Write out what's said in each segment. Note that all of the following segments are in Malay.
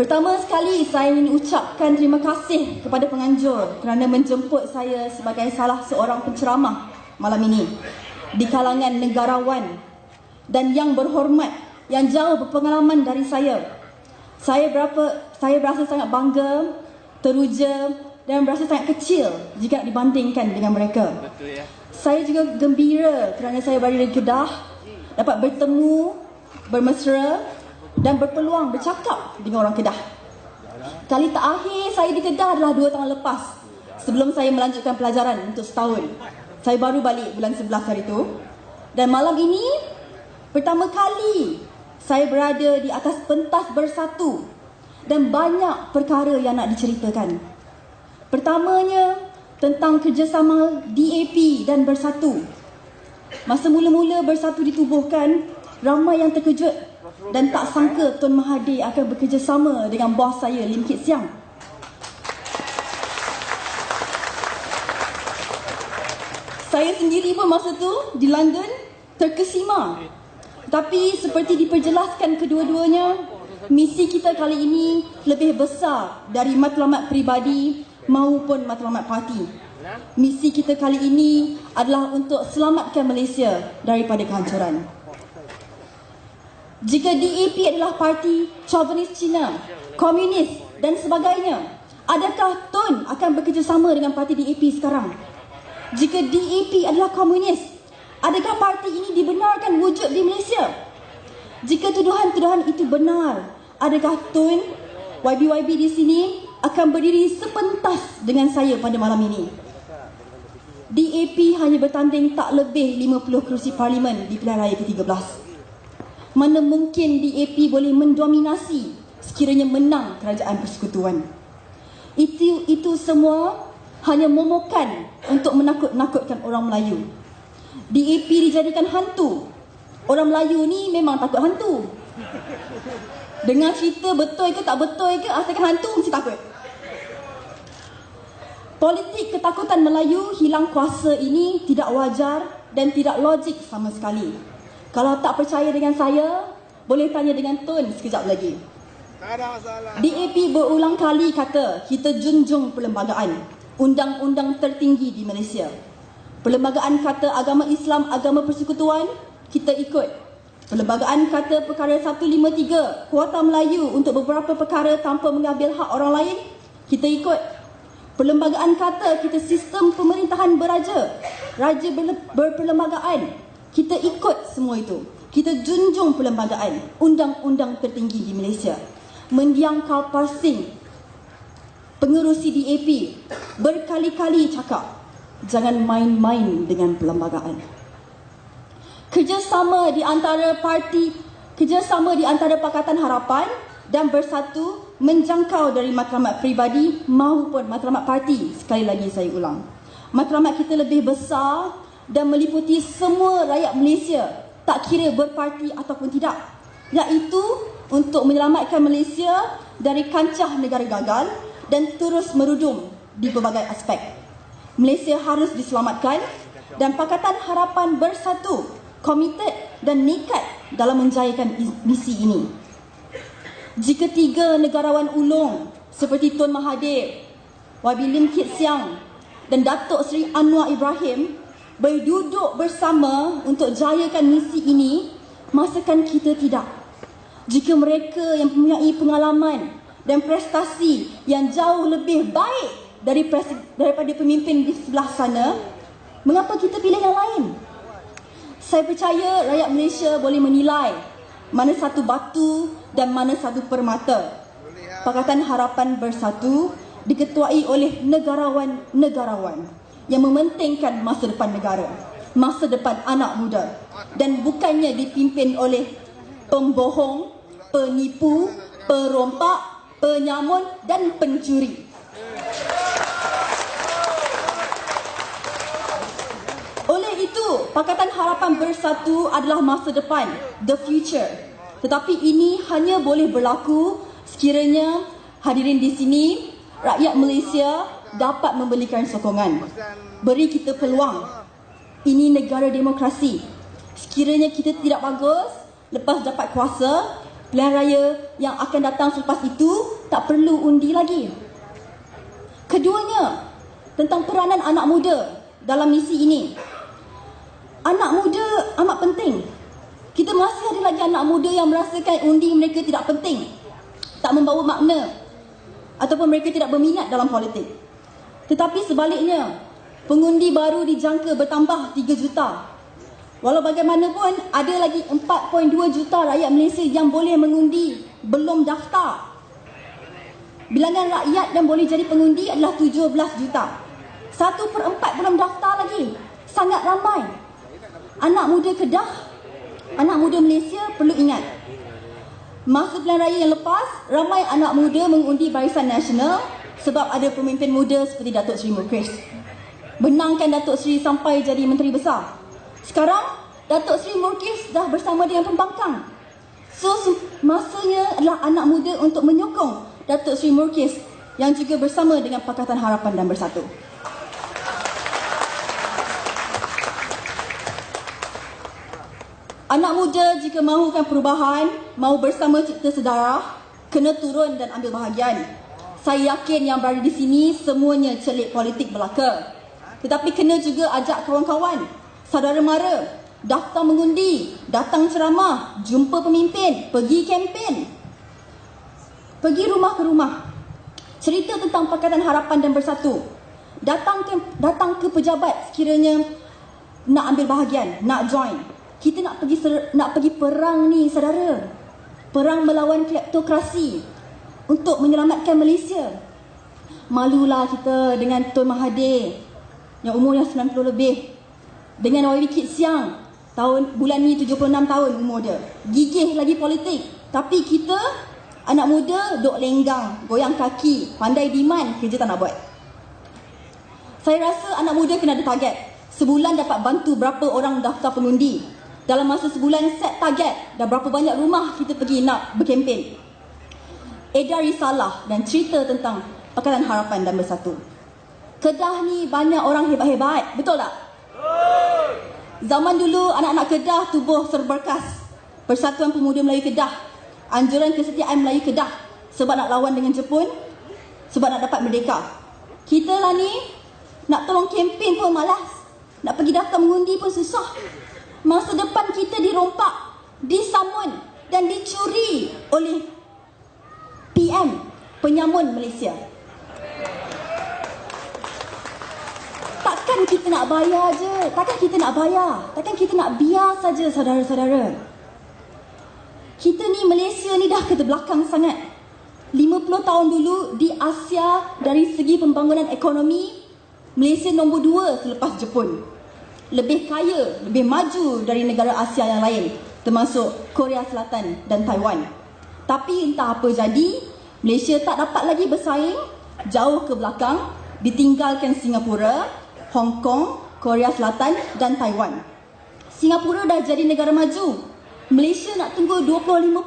Pertama sekali saya ingin ucapkan terima kasih kepada penganjur kerana menjemput saya sebagai salah seorang penceramah malam ini di kalangan negarawan dan yang berhormat yang jauh berpengalaman dari saya. Saya berapa saya berasa sangat bangga, teruja dan berasa sangat kecil jika dibandingkan dengan mereka. Betul ya. Saya juga gembira kerana saya berada di Kedah dapat bertemu, bermesra dan berpeluang bercakap dengan orang Kedah. Kali terakhir saya di Kedah adalah dua tahun lepas sebelum saya melanjutkan pelajaran untuk setahun. Saya baru balik bulan 11 hari itu. Dan malam ini, pertama kali saya berada di atas pentas bersatu dan banyak perkara yang nak diceritakan. Pertamanya, tentang kerjasama DAP dan bersatu. Masa mula-mula bersatu ditubuhkan, ramai yang terkejut dan tak sangka Tun Mahathir akan bekerjasama dengan bos saya Lim Kit Siang. Saya sendiri pun masa tu di London terkesima. Tapi seperti diperjelaskan kedua-duanya, misi kita kali ini lebih besar dari matlamat pribadi maupun matlamat parti. Misi kita kali ini adalah untuk selamatkan Malaysia daripada kehancuran. Jika DAP adalah parti chauvinis Cina, komunis dan sebagainya, adakah Tun akan bekerjasama dengan parti DAP sekarang? Jika DAP adalah komunis, adakah parti ini dibenarkan wujud di Malaysia? Jika tuduhan-tuduhan itu benar, adakah Tun YBYB di sini akan berdiri sepentas dengan saya pada malam ini? DAP hanya bertanding tak lebih 50 kerusi parlimen di pilihan raya ke-13 mana mungkin DAP boleh mendominasi sekiranya menang kerajaan persekutuan. Itu itu semua hanya momokan untuk menakut-nakutkan orang Melayu. DAP dijadikan hantu. Orang Melayu ni memang takut hantu. Dengar cerita betul ke tak betul ke asalkan hantu mesti takut. Politik ketakutan Melayu hilang kuasa ini tidak wajar dan tidak logik sama sekali. Kalau tak percaya dengan saya, boleh tanya dengan Tun sekejap lagi. Tak ada masalah. DAP berulang kali kata kita junjung perlembagaan. Undang-undang tertinggi di Malaysia. Perlembagaan kata agama Islam, agama persekutuan, kita ikut. Perlembagaan kata perkara 153, kuota Melayu untuk beberapa perkara tanpa mengambil hak orang lain, kita ikut. Perlembagaan kata kita sistem pemerintahan beraja, raja berperlembagaan, kita ikut semua itu. Kita junjung perlembagaan undang-undang tertinggi di Malaysia. Mendiang Kalpasing, pengerusi DAP, berkali-kali cakap, jangan main-main dengan perlembagaan. Kerjasama di antara parti, kerjasama di antara Pakatan Harapan dan Bersatu menjangkau dari matlamat peribadi maupun matlamat parti. Sekali lagi saya ulang. Matlamat kita lebih besar dan meliputi semua rakyat Malaysia tak kira berparti ataupun tidak iaitu untuk menyelamatkan Malaysia dari kancah negara gagal dan terus merudum di pelbagai aspek. Malaysia harus diselamatkan dan Pakatan Harapan bersatu, komited dan nekat dalam menjayakan misi ini. Jika tiga negarawan ulung seperti Tun Mahathir, Wabi Lim Kit Siang dan Datuk Seri Anwar Ibrahim berduduk bersama untuk jayakan misi ini, masakan kita tidak. Jika mereka yang mempunyai pengalaman dan prestasi yang jauh lebih baik dari daripada pemimpin di sebelah sana, mengapa kita pilih yang lain? Saya percaya rakyat Malaysia boleh menilai mana satu batu dan mana satu permata. Pakatan Harapan Bersatu diketuai oleh negarawan-negarawan yang mementingkan masa depan negara, masa depan anak muda dan bukannya dipimpin oleh pembohong, penipu, perompak, penyamun dan pencuri. Oleh itu, Pakatan Harapan Bersatu adalah masa depan, the future. Tetapi ini hanya boleh berlaku sekiranya hadirin di sini, rakyat Malaysia dapat memberikan sokongan. Beri kita peluang. Ini negara demokrasi. Sekiranya kita tidak bagus, lepas dapat kuasa, pilihan raya yang akan datang selepas itu tak perlu undi lagi. Keduanya, tentang peranan anak muda dalam misi ini. Anak muda amat penting. Kita masih ada lagi anak muda yang merasakan undi mereka tidak penting. Tak membawa makna ataupun mereka tidak berminat dalam politik. Tetapi sebaliknya, pengundi baru dijangka bertambah 3 juta. Walau bagaimanapun, ada lagi 4.2 juta rakyat Malaysia yang boleh mengundi belum daftar. Bilangan rakyat yang boleh jadi pengundi adalah 17 juta. Satu per empat belum daftar lagi. Sangat ramai. Anak muda Kedah, anak muda Malaysia perlu ingat. Masa pilihan raya yang lepas, ramai anak muda mengundi Barisan Nasional sebab ada pemimpin muda seperti Datuk Seri Mukris. Benangkan Datuk Seri sampai jadi Menteri Besar. Sekarang, Datuk Seri Mukris dah bersama dengan pembangkang. So, masanya adalah anak muda untuk menyokong Datuk Seri Mukris yang juga bersama dengan Pakatan Harapan dan Bersatu. Anak muda jika mahukan perubahan, mahu bersama cipta sedarah, kena turun dan ambil bahagian. Saya yakin yang berada di sini semuanya celik politik belaka. Tetapi kena juga ajak kawan-kawan, saudara mara, daftar mengundi, datang ceramah, jumpa pemimpin, pergi kempen. Pergi rumah ke rumah. Cerita tentang Pakatan Harapan dan Bersatu. Datang ke datang ke pejabat sekiranya nak ambil bahagian, nak join. Kita nak pergi nak pergi perang ni saudara. Perang melawan kleptokrasi untuk menyelamatkan Malaysia. Malulah kita dengan Tun Mahathir yang umurnya 90 lebih. Dengan YB Kit Siang tahun bulan ni 76 tahun umur dia. Gigih lagi politik. Tapi kita anak muda duk lenggang, goyang kaki, pandai demand, kerja tak nak buat. Saya rasa anak muda kena ada target. Sebulan dapat bantu berapa orang daftar pengundi dalam masa sebulan set target dan berapa banyak rumah kita pergi nak berkempen. Edar risalah dan cerita tentang Pakatan Harapan dan Bersatu. Kedah ni banyak orang hebat-hebat, betul tak? Zaman dulu anak-anak Kedah tubuh serberkas. Persatuan Pemuda Melayu Kedah. Anjuran Kesetiaan Melayu Kedah. Sebab nak lawan dengan Jepun. Sebab nak dapat merdeka. Kita lah ni nak tolong kempen pun malas. Nak pergi daftar mengundi pun susah masa depan kita dirompak, disamun dan dicuri oleh PM penyamun Malaysia. Takkan kita nak bayar je? Takkan kita nak bayar? Takkan kita nak biar saja saudara-saudara? Kita ni Malaysia ni dah ke belakang sangat. 50 tahun dulu di Asia dari segi pembangunan ekonomi Malaysia nombor 2 selepas Jepun lebih kaya, lebih maju dari negara Asia yang lain termasuk Korea Selatan dan Taiwan. Tapi entah apa jadi, Malaysia tak dapat lagi bersaing, jauh ke belakang, ditinggalkan Singapura, Hong Kong, Korea Selatan dan Taiwan. Singapura dah jadi negara maju. Malaysia nak tunggu 2050.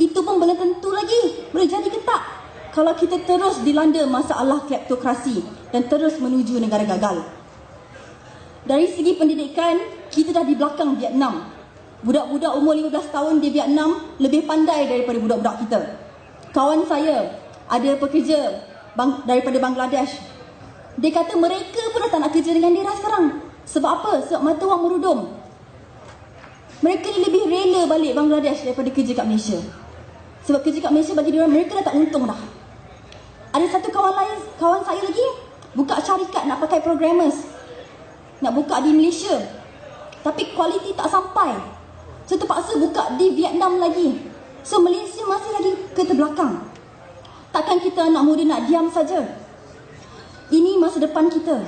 Itu pun belum tentu lagi. Boleh jadi ke tak? Kalau kita terus dilanda masalah kleptokrasi dan terus menuju negara gagal. Dari segi pendidikan, kita dah di belakang Vietnam. Budak-budak umur 15 tahun di Vietnam lebih pandai daripada budak-budak kita. Kawan saya ada pekerja bang, daripada Bangladesh. Dia kata mereka pun tak nak kerja dengan dia sekarang. Sebab apa? Sebab mata wang merudum. Mereka ni lebih rela balik Bangladesh daripada kerja kat Malaysia. Sebab kerja kat Malaysia bagi dia mereka dah tak untung dah. Ada satu kawan lain, kawan saya lagi buka syarikat nak pakai programmers nak buka di Malaysia. Tapi kualiti tak sampai. So terpaksa buka di Vietnam lagi. So Malaysia masih lagi ke terbelakang. Takkan kita anak muda nak diam saja. Ini masa depan kita.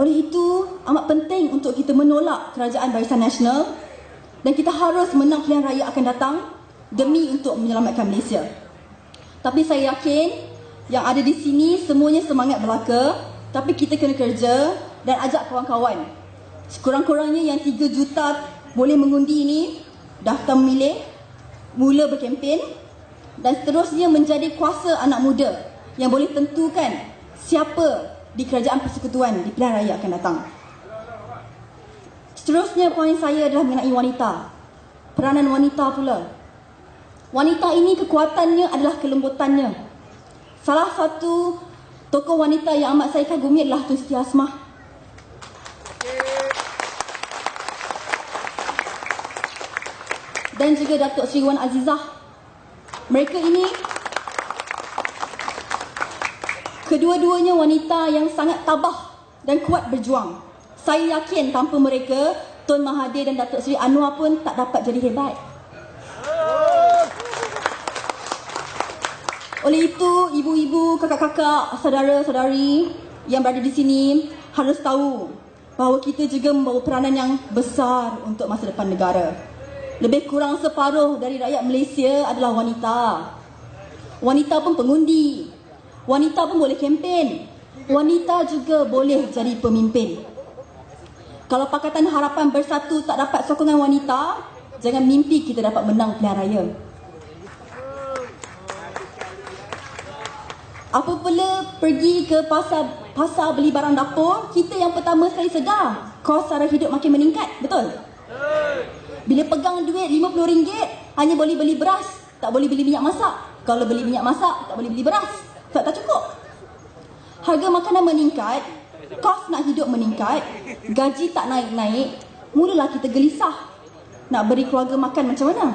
Oleh itu, amat penting untuk kita menolak kerajaan Barisan Nasional dan kita harus menang pilihan raya akan datang demi untuk menyelamatkan Malaysia. Tapi saya yakin yang ada di sini semuanya semangat belaka tapi kita kena kerja dan ajak kawan-kawan. Sekurang-kurangnya yang 3 juta boleh mengundi ini daftar memilih, mula berkempen dan seterusnya menjadi kuasa anak muda yang boleh tentukan siapa di kerajaan persekutuan di pilihan raya akan datang. Seterusnya poin saya adalah mengenai wanita. Peranan wanita pula. Wanita ini kekuatannya adalah kelembutannya. Salah satu tokoh wanita yang amat saya kagumi adalah Tun Siti Asmah. Dan juga Datuk Seri Wan Azizah. Mereka ini kedua-duanya wanita yang sangat tabah dan kuat berjuang. Saya yakin tanpa mereka, Tun Mahathir dan Datuk Seri Anwar pun tak dapat jadi hebat. Oleh itu, ibu-ibu, kakak-kakak, saudara-saudari yang berada di sini harus tahu bahawa kita juga membawa peranan yang besar untuk masa depan negara. Lebih kurang separuh dari rakyat Malaysia adalah wanita. Wanita pun pengundi. Wanita pun boleh kempen. Wanita juga boleh jadi pemimpin. Kalau Pakatan Harapan Bersatu tak dapat sokongan wanita, jangan mimpi kita dapat menang pilihan raya. Apabila pergi ke pasar pasar beli barang dapur, kita yang pertama sekali sedar kos sara hidup makin meningkat, betul? Bila pegang duit RM50, hanya boleh beli beras, tak boleh beli minyak masak. Kalau beli minyak masak, tak boleh beli beras. Tak tak cukup. Harga makanan meningkat, kos nak hidup meningkat, gaji tak naik-naik, mulalah kita gelisah. Nak beri keluarga makan macam mana?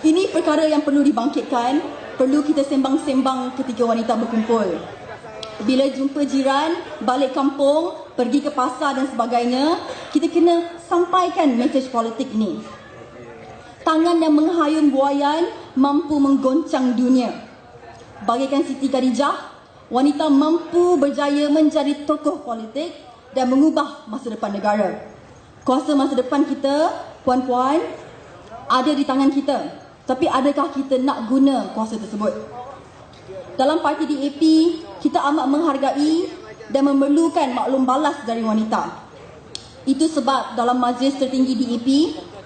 Ini perkara yang perlu dibangkitkan, perlu kita sembang-sembang ketika wanita berkumpul. Bila jumpa jiran, balik kampung, pergi ke pasar dan sebagainya, kita kena sampaikan mesej politik ini. Tangan yang menghayun buayan mampu menggoncang dunia. Bagikan Siti Khadijah, wanita mampu berjaya menjadi tokoh politik dan mengubah masa depan negara. Kuasa masa depan kita, puan-puan, ada di tangan kita. Tapi adakah kita nak guna kuasa tersebut? Dalam parti DAP, kita amat menghargai dan memerlukan maklum balas dari wanita. Itu sebab dalam majlis tertinggi DAP,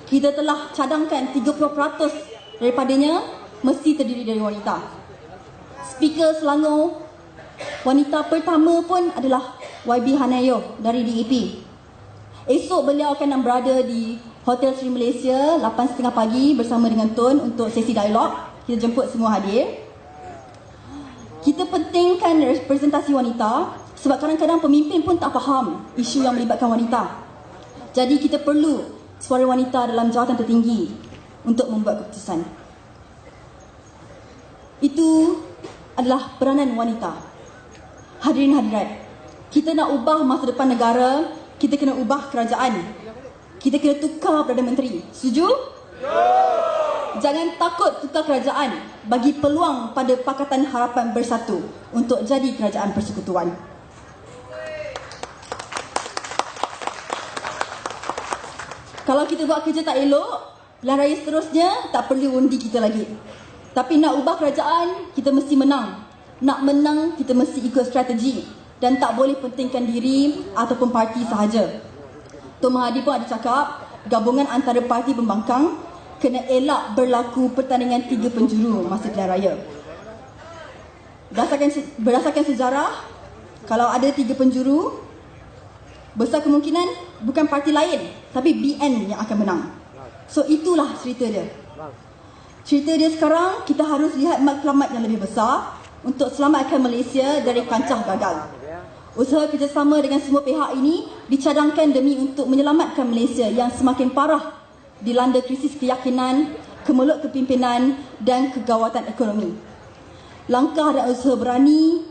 kita telah cadangkan 30% daripadanya mesti terdiri dari wanita. Speaker Selangor wanita pertama pun adalah YB Hanayo dari DAP. Esok beliau akan berada di Hotel Sri Malaysia 8.30 pagi bersama dengan Tun untuk sesi dialog. Kita jemput semua hadir. Kita pentingkan representasi wanita sebab kadang-kadang pemimpin pun tak faham isu yang melibatkan wanita. Jadi kita perlu suara wanita dalam jawatan tertinggi untuk membuat keputusan. Itu adalah peranan wanita. Hadirin hadirat, kita nak ubah masa depan negara, kita kena ubah kerajaan kita kena tukar Perdana Menteri. Setuju? Jangan takut tukar kerajaan bagi peluang pada Pakatan Harapan Bersatu untuk jadi kerajaan persekutuan. Kalau kita buat kerja tak elok, pilihan raya seterusnya tak perlu undi kita lagi. Tapi nak ubah kerajaan, kita mesti menang. Nak menang, kita mesti ikut strategi. Dan tak boleh pentingkan diri ataupun parti sahaja. Tun Mahathir pun ada cakap gabungan antara parti pembangkang kena elak berlaku pertandingan tiga penjuru masa pilihan raya. Berdasarkan, berdasarkan sejarah, kalau ada tiga penjuru, besar kemungkinan bukan parti lain, tapi BN yang akan menang. So itulah cerita dia. Cerita dia sekarang, kita harus lihat matlamat yang lebih besar untuk selamatkan Malaysia dari kancah gagal. Usaha kerjasama dengan semua pihak ini dicadangkan demi untuk menyelamatkan Malaysia yang semakin parah dilanda krisis keyakinan, kemelut kepimpinan dan kegawatan ekonomi. Langkah dan usaha berani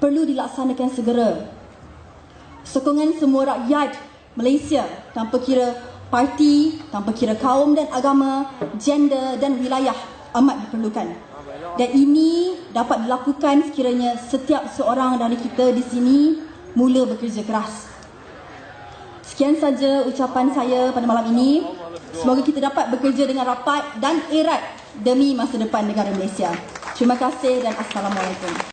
perlu dilaksanakan segera. Sokongan semua rakyat Malaysia tanpa kira parti, tanpa kira kaum dan agama, gender dan wilayah amat diperlukan. Dan ini dapat dilakukan sekiranya setiap seorang dari kita di sini mula bekerja keras. Sekian saja ucapan saya pada malam ini. Semoga kita dapat bekerja dengan rapat dan erat demi masa depan negara Malaysia. Terima kasih dan Assalamualaikum.